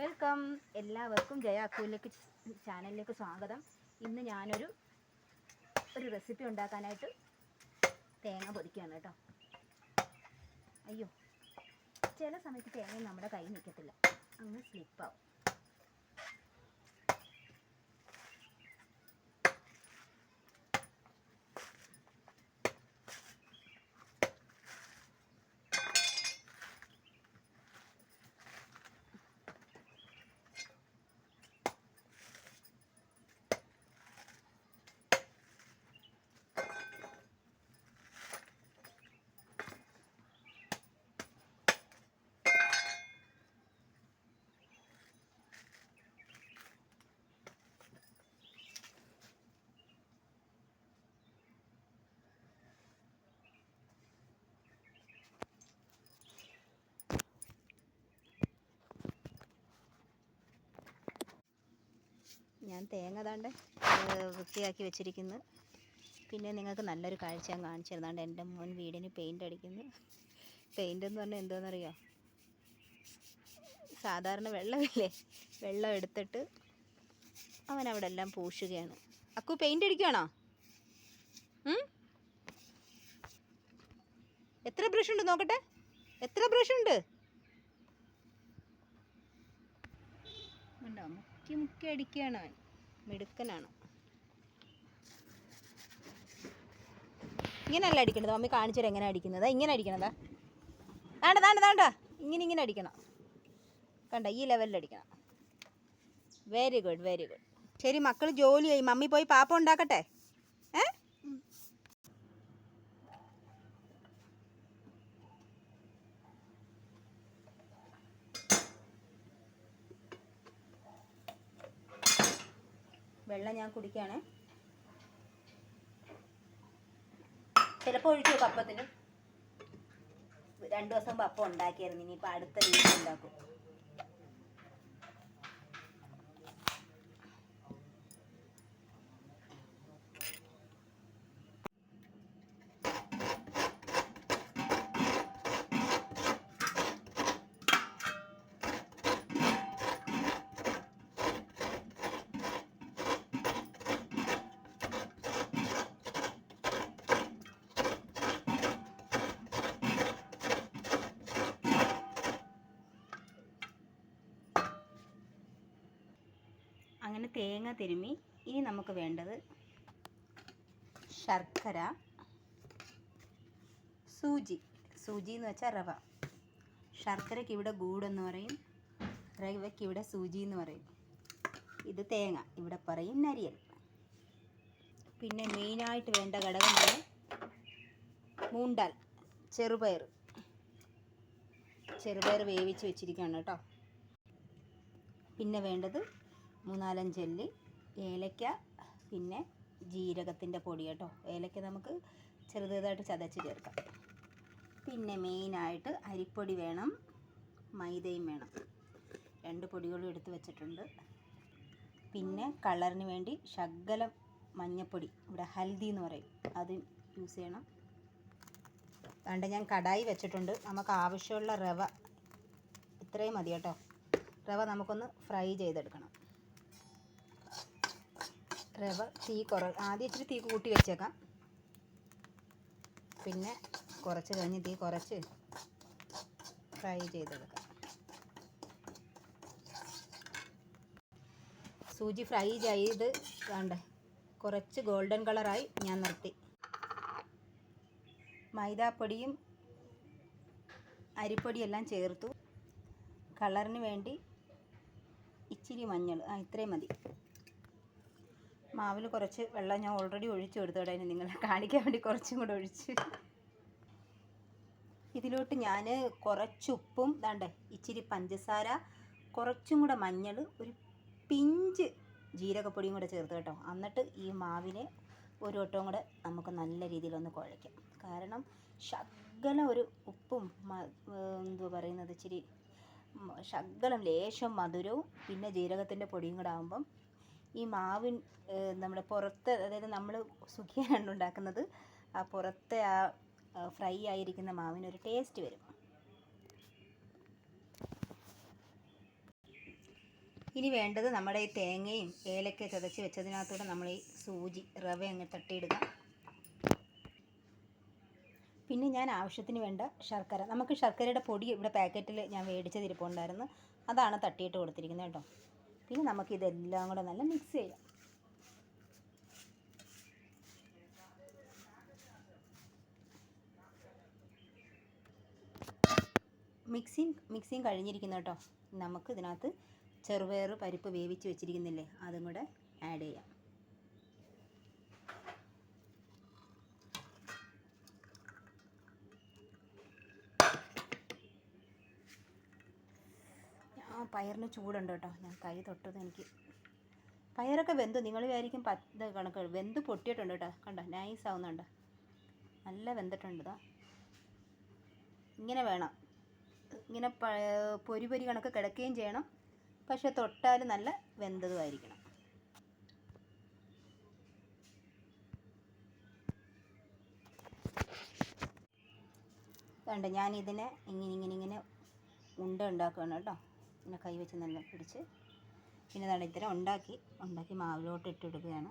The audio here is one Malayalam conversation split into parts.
വെൽക്കം. എല്ലാവർക്കും ജയ അക്കുവിലേക്ക് ചാനലിലേക്ക് സ്വാഗതം. ഇന്ന് ഞാനൊരു ഒരു റെസിപ്പി ഉണ്ടാക്കാനായിട്ട് തേങ്ങ പൊതിക്കുകയാണ് കേട്ടോ. അയ്യോ ചില സമയത്ത് തേങ്ങ നമ്മുടെ കൈ നിൽക്കത്തില്ല. അങ്ങ് സ്ലിപ്പാവും ഞാൻ തേങ്ങ താണ്ട് വൃത്തിയാക്കി വെച്ചിരിക്കുന്നു. പിന്നെ നിങ്ങൾക്ക് നല്ലൊരു കാഴ്ച ഞാൻ കാണിച്ചു തരുന്നുണ്ട് എന്റെ മോൻ വീടിന് പെയിന്റ് അടിക്കുന്നു. പെയിന്റ് എന്ന് പറഞ്ഞാൽ എന്തോന്നറിയോ? സാധാരണ വെള്ളമില്ലേ? വെള്ളം എടുത്തിട്ട് അവൻ അവിടെ എല്ലാം പൂശുകയാണ്. അക്കു പെയിന്റ് അടിക്കുകയാണോ? എത്ര ബ്രഷ് ഉണ്ട് നോക്കട്ടെ? എത്ര ബ്രഷ് ഉണ്ടോ? മുക്കി മുക്കി അടിക്കുകയാണ് അവൻ. മിടുക്കനാണ്. ഇങ്ങനെയല്ല അടിക്കണത്? മമ്മി കാണിച്ചു എങ്ങനെ അടിക്കുന്നത്? ഇങ്ങനെ അടിക്കണതാ. താണ്ട താണ്ട താണ്ട ഇങ്ങനെ ഇങ്ങനെ അടിക്കണം. കണ്ട ഈ ലെവലിൽ അടിക്കണം. വെരി ഗുഡ് വെരി ഗുഡ് ശരി മക്കൾ ജോലിയായി. മമ്മി പോയി പാപ്പ ഉണ്ടാക്കട്ടെ? വെള്ളം ഞാൻ കുടിക്കുകയാണ് ചിലപ്പോൾ ഒഴിച്ചു വെക്കും അപ്പത്തിന്. രണ്ടു ദിവസം അപ്പം ഉണ്ടാക്കിയായിരുന്നു. ഇനിയിപ്പോൾ അടുത്ത വീട്ടിൽ ഉണ്ടാക്കും. അങ്ങനെ തേങ്ങ തിരുമി ഇനി നമുക്ക് വേണ്ടത് ശർക്കര സൂചി. സൂചി എന്ന് വെച്ചാൽ റവ. ശർക്കരയ്ക്ക് ഇവിടെ ഗൂഡെന്ന് പറയും. റവയ്ക്ക് ഇവിടെ സൂചി എന്ന് പറയും. ഇത് തേങ്ങ. ഇവിടെ പറയും നരിയൽ. പിന്നെ മെയിനായിട്ട് വേണ്ട ഘടകമാണ് മൂണ്ടാൽ. ചെറുപയർ. ചെറുപയർ വേവിച്ച് വെച്ചിരിക്കുകയാണ് കേട്ടോ. പിന്നെ വേണ്ടത് മൂന്നാലഞ്ചല്ലി ഏലക്ക പിന്നെ ജീരകത്തിന്റെ പൊടി കേട്ടോ. ഏലക്ക നമുക്ക് ചെറുതായിട്ട് ചതച്ച് ചേർക്കാം. പിന്നെ മെയിനായിട്ട് അരിപ്പൊടി വേണം മൈദയും വേണം. രണ്ട് പൊടികളും എടുത്ത് വെച്ചിട്ടുണ്ട്. പിന്നെ കളറിന് വേണ്ടി ശകലം മഞ്ഞപ്പൊടി ഇവിടെ ഹൽദി എന്ന് പറയും. അത് യൂസ് ചെയ്യണം. അതുകൊണ്ട് ഞാൻ കടായി വെച്ചിട്ടുണ്ട്. നമുക്ക് ആവശ്യമുള്ള റവ ഇത്രയും മതി കേട്ടോ. റവ നമുക്കൊന്ന് ഫ്രൈ ചെയ്തെടുക്കണം. റവ തീ കുറ ആദ്യം ഇച്ചിരി തീ കൂട്ടി വെച്ചേക്കാം. പിന്നെ കുറച്ച് കഴിഞ്ഞ് തീ കുറച്ച് ഫ്രൈ ചെയ്തെടുക്കാം. സൂചി ഫ്രൈ ചെയ്ത് വേണ്ടേ കുറച്ച് ഗോൾഡൻ കളറായി ഞാൻ നിർത്തി. മൈദാപ്പൊടിയും അരിപ്പൊടിയെല്ലാം ചേർത്തു. കളറിന് വേണ്ടി ഇച്ചിരി മഞ്ഞൾ ആ ഇത്രയും മതി. മാവിൽ കുറച്ച് വെള്ളം ഞാൻ ഓൾറെഡി ഒഴിച്ചു കൊടുത്തോടെ നിങ്ങളെ കാണിക്കാൻ വേണ്ടി കുറച്ചും കൂടെ ഒഴിച്ച്. ഇതിലോട്ട് ഞാൻ കുറച്ച് ഉപ്പും ദാണ്ടേ ഇച്ചിരി പഞ്ചസാര കുറച്ചും കൂടെ മഞ്ഞൾ ഒരു പിഞ്ച് ജീരകപ്പൊടിയും കൂടെ ചേർത്ത് കേട്ടോ. എന്നിട്ട് ഈ മാവിനെ ഒരു വട്ടവും കൂടെ നമുക്ക് നല്ല രീതിയിലൊന്ന് കുഴയ്ക്കാം. കാരണം ശകലം ഒരു ഉപ്പും എന്തുവാ പറയുന്നത് ഇച്ചിരി ശകലം ലേശം മധുരവും പിന്നെ ജീരകത്തിന്റെ പൊടിയും കൂടെ ആകുമ്പം ഈ മാവിൻ നമ്മുടെ പുറത്ത് അതായത് നമ്മൾ സുഖിയാണ് ഉണ്ടാക്കുന്നത് ആ പുറത്തെ ആ ഫ്രൈ ആയിരിക്കുന്ന മാവിന് ഒരു ടേസ്റ്റ് വരും. ഇനി വേണ്ടത് നമ്മുടെ ഈ തേങ്ങയും ഏലക്ക ചതച്ച് വെച്ചതിനകത്തൂടെ നമ്മൾ ഈ സൂചി റവ അങ്ങ് തട്ടിയിടുക. പിന്നെ ഞാൻ ആവശ്യത്തിന് വേണ്ട ശർക്കര നമുക്ക് ശർക്കരയുടെ പൊടി ഇവിടെ പാക്കറ്റിൽ ഞാൻ മേടിച്ചതിരിപ്പുണ്ടായിരുന്നു. അതാണ് തട്ടിയിട്ട് കൊടുത്തിരിക്കുന്നത് കേട്ടോ. പിന്നെ നമുക്ക് ഇതെല്ലാം കൂടെ നല്ല മിക്സ് ചെയ്യാം. മിക്സിങ് മിക്സിങ് കഴിഞ്ഞിരിക്കുന്നു കേട്ടോ. നമുക്ക് ഇതിനകത്ത് ചെറുപയർ പരിപ്പ് വേവിച്ച് വെച്ചിരിക്കുന്നില്ലേ അതും കൂടെ ആഡ് ചെയ്യാം ആ പയറിന് ചൂടുണ്ട് കേട്ടോ. ഞാൻ കൈ തൊട്ടത് എനിക്ക്. പയറൊക്കെ വെന്ത്. നിങ്ങൾ വിചാരിക്കും പത്ത് കണക്ക് വെന്ത് പൊട്ടിയിട്ടുണ്ട് കേട്ടോ. കണ്ടോ? നൈസ് ആവുന്നുണ്ട്. നല്ല വെന്തിട്ടുണ്ട് ഇതാ. ഇങ്ങനെ വേണം. ഇങ്ങനെ പൊരി പൊരി കണക്ക് കിടക്കുകയും ചെയ്യണം. പക്ഷേ തൊട്ടാൽ നല്ല വെന്തതുമായിരിക്കണം. കണ്ട്? ഞാനിതിനെ ഇങ്ങനെ ഇങ്ങനെ ഇങ്ങനെ ഉണ്ട ഉണ്ടാക്കുകയാണ് കേട്ടോ. ഇങ്ങനെ കൈ വെച്ച് നല്ല പിടിച്ച് പിന്നെ ഇതാണ് ഇത്തരം ഉണ്ടാക്കി. ഉണ്ടാക്കി മാവിലോട്ട് ഇട്ടിടുകയാണ്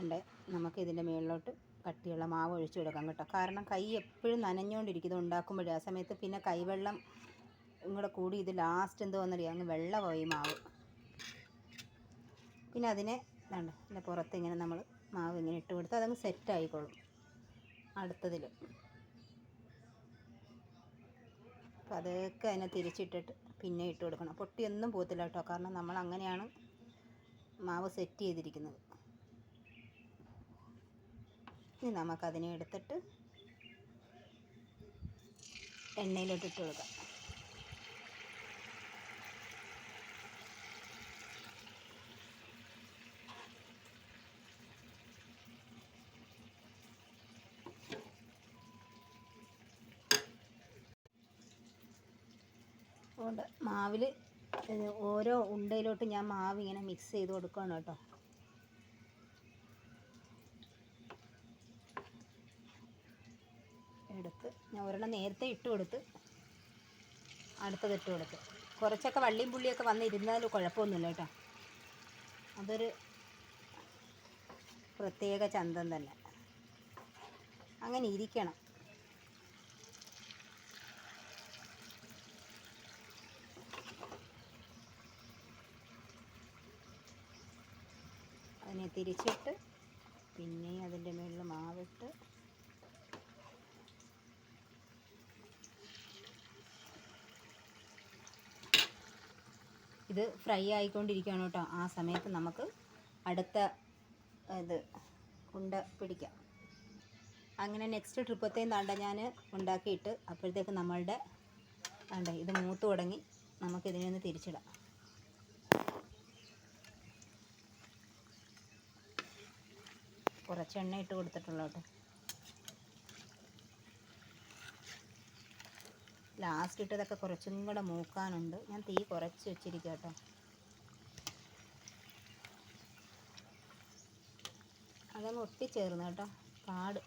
അണ്ട് നമുക്ക് ഇതിന്റെ മുകളിലോട്ട് കട്ടിയുള്ള മാവ് ഒഴിച്ചു കൊടുക്കാം കേട്ടോ. കാരണം കൈ എപ്പോഴും നനഞ്ഞുകൊണ്ടിരിക്കും. ഇത് ഉണ്ടാക്കുമ്പോഴേ ആ സമയത്ത് പിന്നെ കൈവെള്ളം ഇങ്ങോട്ട് കൂടി ഇത് ലാസ്റ്റ് എന്തോ വന്നറിയാം അങ്ങ് വെള്ളമായി മാവ്. പിന്നെ അതിനെ വേണ്ട ഇതിന്റെ പുറത്ത് ഇങ്ങനെ നമ്മൾ മാവ് ഇങ്ങനെ ഇട്ട് കൊടുത്ത് അതങ്ങ് സെറ്റ് ആയിക്കോളും അടുത്തതിൽ. അപ്പോൾ അതൊക്കെ അതിനെ തിരിച്ചിട്ടിട്ട് പിന്നെ ഇട്ട് കൊടുക്കണം. പൊട്ടിയൊന്നും പോകത്തില്ല കേട്ടോ. കാരണം നമ്മൾ അങ്ങനെയാണ് മാവ് സെറ്റ് ചെയ്തിരിക്കുന്നത്. ഇനി നമുക്കതിനെ എടുത്തിട്ട് എണ്ണയിലോട്ട് ഇട്ട് കൊടുക്കാം മാവിൽ ഓരോ ഉണ്ടയിലോട്ട് ഞാൻ മാവ് ഇങ്ങനെ മിക്സ് ചെയ്ത് കൊടുക്കുകയാണ് കേട്ടോ എടുത്ത് ഒരെണ്ണം നേരത്തെ ഇട്ട് കൊടുത്ത് അടുത്തത് ഇട്ട് കൊടുത്ത്. കുറച്ചൊക്കെ വള്ളിയും പുള്ളിയൊക്കെ വന്നിരുന്നാൽ കുഴപ്പമൊന്നുമില്ല കേട്ടോ. അതൊരു പ്രത്യേക ചന്തം തന്നെ. അങ്ങനെ ഇരിക്കണം. അതിനെ തിരിച്ചിട്ട് പിന്നെ അതിന്റെ ഇത് ഫ്രൈ ആയിക്കൊണ്ടിരിക്കുകയാണ് കേട്ടോ. ആ സമയത്ത് നമുക്ക് അടുത്ത ഇത് ഉണ്ട പിടിക്കാം. അങ്ങനെ നെക്സ്റ്റ് ട്രിപ്പത്തേയും താണ്ട ഞാൻ ഉണ്ടാക്കിയിട്ട് അപ്പോഴത്തേക്ക് നമ്മളുടെ താണ്ട ഇത് മൂത്ത് തുടങ്ങി നമുക്കിതിനെ ഒന്ന് തിരിച്ചിടാം. കുറച്ച് എണ്ണ ഇട്ട് കൊടുത്തിട്ടുള്ളൂ കേട്ടോ. ലാസ്റ്റ് ഇട്ടതൊക്കെ കുറച്ചും കൂടെ മൂക്കാനുണ്ട്. ഞാൻ തീ കുറച്ച് വെച്ചിരിക്കട്ടോ കേട്ടോ അതങ്ങ് ഒട്ടിച്ചേർന്ന് കേട്ടോ. പാട്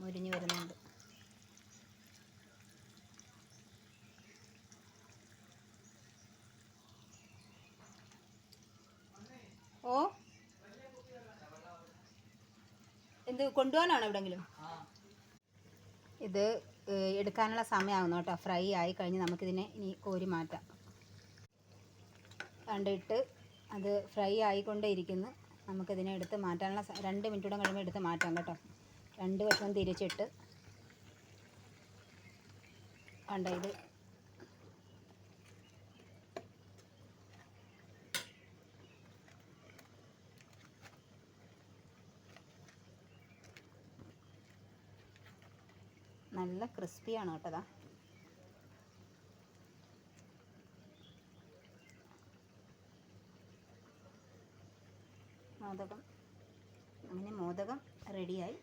മുരിഞ്ഞ് വരുന്നുണ്ട്. എന്ത് കൊണ്ടുപോകാനാണോ എവിടെങ്കിലും? ഇത് എടുക്കാനുള്ള സമയമാകുന്നു കേട്ടോ. ഫ്രൈ ആയി കഴിഞ്ഞ് നമുക്കിതിനെ ഇനി കോരി മാറ്റാം. കണ്ടിട്ട് അത് ഫ്രൈ ആയിക്കൊണ്ടേ ഇരിക്കുന്നു നമുക്കിതിനെ എടുത്ത് മാറ്റാനുള്ള രണ്ട് മിനിറ്റ് കൂടെ കഴിയുമ്പോൾ എടുത്ത് മാറ്റാം കേട്ടോ. രണ്ട് വശം തിരിച്ചിട്ട്. കണ്ട ഇത്? നല്ല ക്രിസ്പിയാണ് കേട്ടതാ മോദകം. അങ്ങനെ മോദകം റെഡിയായി